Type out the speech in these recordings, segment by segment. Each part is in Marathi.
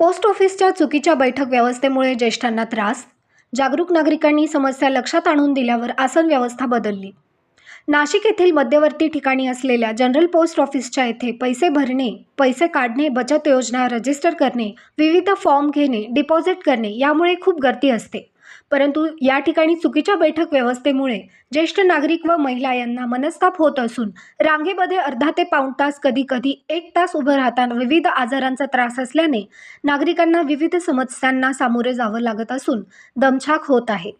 पोस्ट ऑफिसच्या चुकीच्या बैठक व्यवस्थेमुळे ज्येष्ठांना त्रास जागरूक नागरिकांनी समस्या लक्षात आणून दिल्यावर आसन व्यवस्था बदलली. नाशिक येथील मध्यवर्ती ठिकाणी असलेल्या जनरल पोस्ट ऑफिसच्या येथे पैसे भरणे पैसे काढणे बचत योजना रजिस्टर करणे विविध फॉर्म घेणे डिपॉझिट करणे यामुळे खूप गर्दी असते. परंतु या ठिकाणी चुकीच्या बैठक व्यवस्थेमुळे ज्येष्ठ नागरिक व महिला यांना मनस्ताप होत असून रांगेमध्ये अर्धा ते पाऊण तास कधी कधी एक तास उभं राहताना विविध आजारांचा त्रास असल्याने नागरिकांना विविध समस्यांना सामोरे जावं लागत असून दमछाक होत आहे.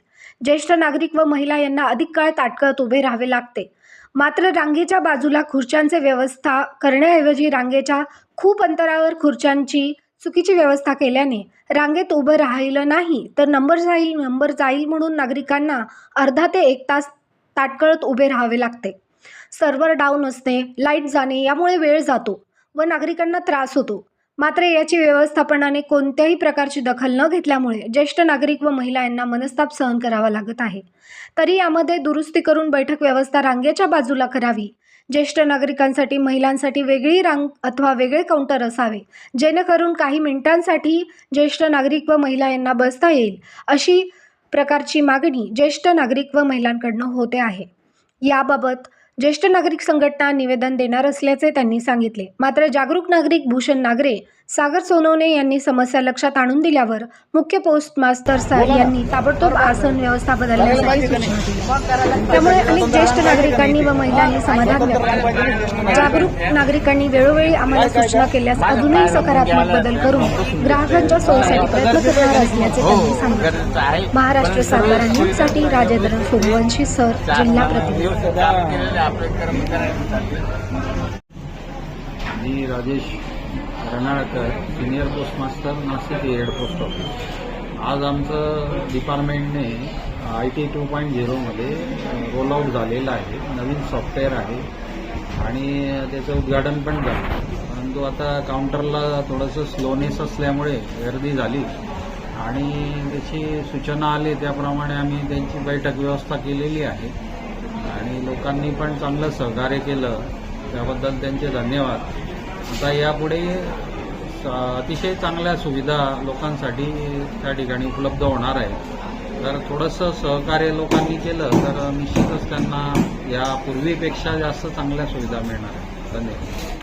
ज्येष्ठ नागरिक व महिला यांना अधिक काळ ताटकळत उभे राहावे लागते. मात्र रांगेच्या बाजूला खुर्च्यांचे व्यवस्था करण्याऐवजी रांगेच्या खूप अंतरावर खुर्च्यांची चुकीची व्यवस्था केल्याने रांगेत उभं राहिलं नाही तर नंबर जाईल नंबर जाईल म्हणून नागरिकांना अर्धा ते एक तास ताटकळत उभे राहावे लागते. सर्व्हर डाऊन असणे लाइट जाणे यामुळे वेळ जातो व नागरिकांना त्रास होतो. मात्र याची व्यवस्थापनाने कोणत्याही प्रकारची दखल न घेतल्यामुळे ज्येष्ठ नागरिक व महिला यांना मनस्ताप सहन करावा लागत आहे. तरी यामध्ये दुरुस्ती करून बैठक व्यवस्था रांगेच्या बाजूला करावी. ज्येष्ठ नागरिकांसाठी महिलांसाठी वेगळी रांग अथवा वेगळे काउंटर असावे जेणेकरून काही मिनिटांसाठी ज्येष्ठ नागरिक व महिला यांना बसता येईल अशी प्रकारची मागणी ज्येष्ठ नागरिक व महिलांकडनं होते आहे. याबाबत ज्येष्ठ नागरिक संघटना निवेदन देणार असल्याचे त्यांनी सांगितले. मात्र जागरूक नागरिक भूषण नागरे सागर सोनवणे यांनी समस्या लक्षात आणून दिल्यावर मुख्य पोस्ट मास्तर सा- यांनी ताबडतोब आसन व्यवस्था बदलण्यासाठी सूचना त्यामुळे अनेक ज्येष्ठ नागरिकांनी व महिलांनी समाधान व्यक्त केले. जागरूक नागरिकांनी वेळोवेळी आम्हाला सूचना केल्यास अजूनही सकारात्मक बदल करून ग्राहकांच्या सोयीसाठी प्रयत्न करणार असल्याचे त्यांनी सांगितले. महाराष्ट्र सरकार न्यूजसाठी राजेंद्र सूर्यवंशी सर जिल्हा प्रतिनिधी. मी Rajesh Ranalkar senior postmaster Nashik head post office आज आमचं डिपार्टमेंटने आय टी टू पॉईंट झिरोमध्ये रोल आऊट झालेलं आहे. नवीन सॉफ्टवेअर आहे. आणि त्याचं उद्घाटन पण झालं. परंतु आता काउंटरला थोडंसं स्लोनेस असल्यामुळे गर्दी झाली. आणि त्याची सूचना आली त्याप्रमाणे आम्ही त्यांची बैठक व्यवस्था केलेली आहे. आणि लोकांनी पण चांगलं सहकार्य केलं त्याबद्दल त्यांचे धन्यवाद. आता यापुढे अतिशय चांगल्या सुविधा लोकांसाठी त्या ठिकाणी उपलब्ध होणार आहे. तर थोडंसं सहकार्य लोकांनी केलं तर निश्चितच त्यांना या पूर्वीपेक्षा जास्त चांगल्या सुविधा मिळणार आहे धन्यवाद.